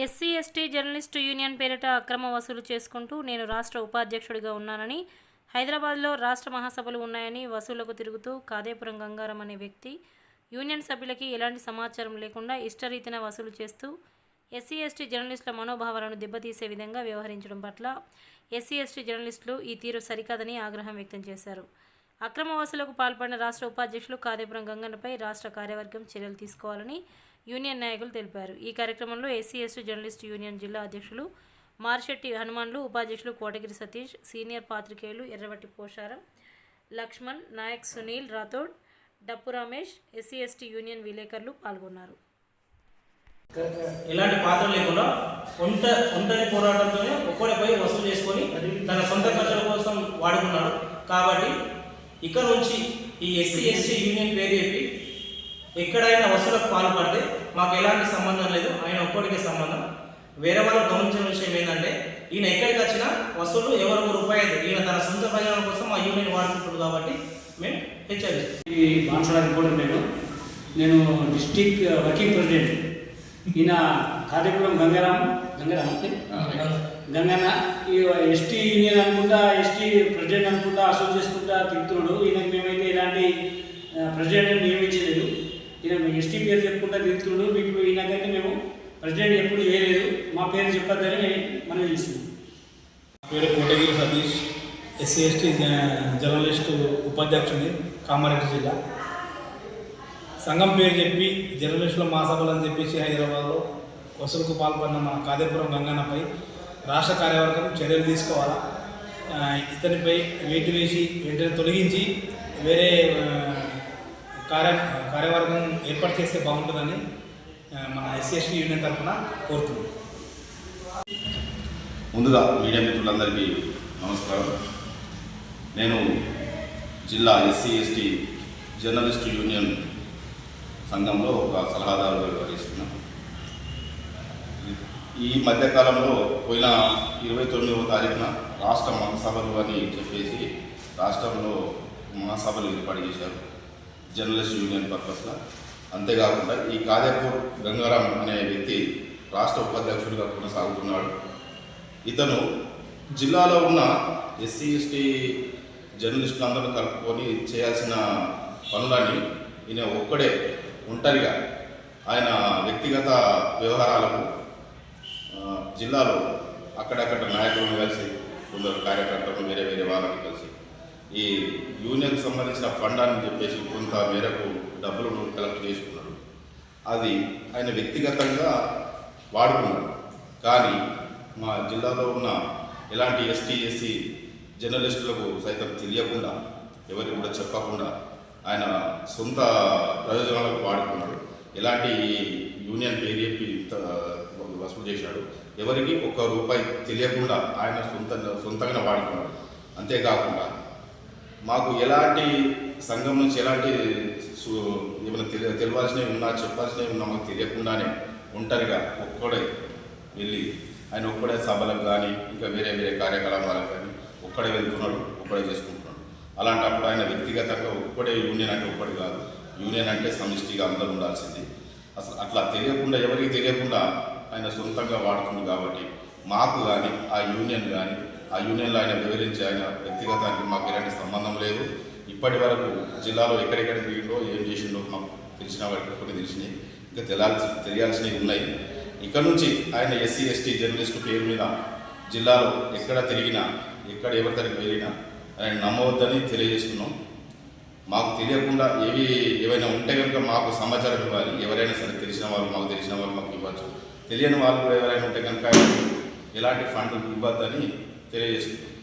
SC ST journalist union పేరిట అక్రమ వసూలు చేసుకుంటూ నేను రాష్ట్ర ఉపాధ్యక్షుడిగా ఉన్నానని హైదరాబాద్లో రాష్ట్ర మహాసభలు ఉన్నాయని వసూళ్ళకు తిరుగుతూ కాదేపురం గంగారం అనే వ్యక్తి యూనియన్ సభ్యులకి ఎలాంటి సమాచారం లేకుండా ఇష్టరీతిన వసూలు చేస్తూ ఎస్సీ ఎస్టీ జర్నలిస్టుల మనోభావాలను దెబ్బతీసే విధంగా వ్యవహరించడం పట్ల ఎస్సీ ఎస్టీ జర్నలిస్టులు ఈ తీరు సరికాదని ఆగ్రహం వ్యక్తం చేశారు. అక్రమ వసూలకు పాల్పడిన రాష్ట్ర ఉపాధ్యక్షులు కాదేపురం గంగన్నపై రాష్ట్ర కార్యవర్గం చర్యలు తీసుకోవాలని యూనియన్ నాయకులు తెలిపారు. ఈ కార్యక్రమంలో ఎస్సీ ఎస్టీ జర్నలిస్టు యూనియన్ జిల్లా అధ్యక్షులు మార్షెట్టి హనుమాన్లు ఉపాధ్యక్షులు కోటగిరి సతీష్ సీనియర్ పాత్రికేయులు ఎర్రవట్టి పోషారం లక్ష్మణ్ నాయక్ సునీల్ రాథోడ్ డప్పు రమేష్ ఎస్సీ ఎస్టీ యూనియన్ విలేకరులు పాల్గొన్నారు. ఎలాంటి పాత్ర లేకుండా ఒంట ఒంటరి పోరాటంతోనే ఒక్కడే పోయి వసూలు చేసుకొని తన సొంత ఖర్చుల కోసం వాడుకున్నాడు కాబట్టి ఇక్కడ నుంచి ఈ ఎస్సీ ఎస్టీ యూనియన్ పేరు చెప్పి ఎక్కడైనా వసూలకు పాల్పడితే మాకు ఎలాంటి సంబంధం లేదు ఆయన ఒక్కడికే సంబంధం. వేరే వాళ్ళు గమనించిన విషయం ఏంటంటే ఈయన ఎక్కడికి వచ్చినా వసూలు ఎవరికి రూపాయి. ఈయన తన సొంత ప్రయోజనం కోసం ఆ యూనియన్ వాడుకుంటుంది కాబట్టి మేము హెచ్చరిస్తాం. ఈ బాన్సడా రిపోర్టర్ నేను. నేను డిస్టిక్ వర్కింగ్ ప్రెసిడెంట్. ఈయన కాదేపురం గంగారాం గంగారాం అంటే? గంగన్న ఈ ఎస్టీ యూనియన్ అనుకుంటా ఎస్టీ ప్రెసిడెంట్ అనుకుంటా అసోసియేట్ చేసుకుంటా తిరుగుతున్నాడు. ఈయనకు మేమైతే ఇలాంటి ప్రెసిడెంట్ నియమించలేదు. ఈయన ఎస్టీ పేరు చెప్పుకుంటా తిరుగుతుడు. మీకు ఈయనకైతే మేము ప్రెసిడెంట్ ఎప్పుడు చేయలేదు. మా పేరు చెప్పొద్దని మనం చేస్తున్నాం. పేరు Kotagiri Satish. SC ST journalist ఉపాధ్యక్షుడి Kamareddy జిల్లా. సంఘం పేరు చెప్పి జర్నలిస్టుల మహాసభలు అని చెప్పేసి హైదరాబాద్లో వసూలుకు పాల్పడిన మన కాదేపురం గంగన్నపై రాష్ట్ర కార్యవర్గం చర్యలు తీసుకోవాలా? ఇతనిపై వేటు వేసి వెంటనే తొలగించి వేరే కార్య కార్యవర్గం ఏర్పాటు చేస్తే బాగుంటుందని మన ఎస్సీఎస్టీ యూనియన్ తరఫున కోరుతున్నాం. ముందుగా మీడియా మిత్రులందరికీ నమస్కారం. నేను జిల్లా ఎస్సీ ఎస్టీ జర్నలిస్ట్ యూనియన్ సంఘంలో ఒక సలహాదారుగా వ్యవహరిస్తున్నాను. ఈ మధ్యకాలంలో పోయిన ఇరవై తొమ్మిదవ తారీఖున రాష్ట్ర మహాసభలు అని చెప్పేసి రాష్ట్రంలో మహాసభలు ఏర్పాటు చేశారు. జర్నలిస్ట్ యూనియన్ పర్పస్లో అంతేకాకుండా ఈ కాదేపూర్ గంగారాం అనే వ్యక్తి రాష్ట్ర ఉపాధ్యక్షుడిగా కొనసాగుతున్నాడు. ఇతను జిల్లాలో ఉన్న ఎస్సీ ఎస్టీ జర్నలిస్టులందరూ కలుపుకొని చేయాల్సిన పనులన్నీ ఈయన ఒక్కడే ఒంటరిగా ఆయన వ్యక్తిగత వ్యవహారాలకు జిల్లాలో అక్కడక్కడ నాయకులను కలిసి కొందరు కార్యకర్తలను వేరే వేరే వాళ్ళని కలిసి ఈ యూనియన్కి సంబంధించిన ఫండ్ అని చెప్పేసి కొంత మేరకు డబ్బులను కలెక్ట్ చేసుకున్నాడు అది ఆయన వ్యక్తిగతంగా వాడుకున్నాడు కానీ మా జిల్లాలో ఉన్న ఎలాంటి ఎస్టీ ఎస్సీ జర్నలిస్టులకు సైతం తెలియకుండా ఎవరికి కూడా చెప్పకుండా ఆయన సొంత ప్రయోజనాలకు వాడుకున్నాడు ఎలాంటి యూనియన్ పేరు చెప్పి వసూలు చేశాడు. ఎవరికి ఒక్క రూపాయి తెలియకుండా ఆయన సొంత సొంతంగా వాడుకున్నాడు అంతేకాకుండా మాకు ఎలాంటి సంఘం నుంచి ఎలాంటి సు- ఏమైనా తెలియ తెలియాల్సినవి ఉన్నా చెప్పాల్సినవి ఉన్నా మాకు తెలియకుండానే ఒంటరిగా ఒక్కడే వెళ్ళి ఆయన ఒక్కడే సభలకు కానీ ఇంకా వేరే వేరే కార్యకలాపాలకు కానీ ఒక్కడే వెళ్తున్నాడు ఒక్కడే చేసుకుంటున్నాడు. అలాంటప్పుడు ఆయన వ్యక్తిగతంగా ఒక్కడే యూనియన్ అంటే ఒక్కటి కాదు. యూనియన్ అంటే సమిష్టిగా అందరూ ఉండాల్సింది. అసలు అట్లా తెలియకుండా ఎవరికి తెలియకుండా ఆయన సొంతంగా వాడుతుంది కాబట్టి మాకు కానీ ఆ యూనియన్ కానీ ఆ యూనియన్లో ఆయన వివరించి ఆయన వ్యక్తిగతానికి మాకు ఎలాంటి సంబంధం లేదు. ఇప్పటి వరకు జిల్లాలో ఎక్కడెక్కడ తిరిగిండో ఏం చేసిండో మాకు తెలిసిన వాడికి కొన్ని తెలిసినాయి ఇంకా తెలియాల్సి తెలియాల్సినవి ఉన్నాయి. ఇక్కడ నుంచి ఆయన ఎస్సీ ఎస్టీ జర్నలిస్టు పేరు మీద జిల్లాలో ఎక్కడ తిరిగినా ఎక్కడ ఎవరి వెళ్ళినా ఆయన నమ్మవద్దని తెలియజేస్తున్నాం. మాకు తెలియకుండా ఏవి ఏవైనా ఉంటే కనుక మాకు సమాచారం ఇవ్వాలి. ఎవరైనా సరే తెలిసిన వాళ్ళు మాకు తెలిసిన వాళ్ళు మాకు ఇవ్వచ్చు. తెలియని వాళ్ళు కూడా ఎవరైనా ఉంటే కనుక ఎలాంటి ఫండ్ ఇవ్వద్దని తెలియజేస్తున్నాం.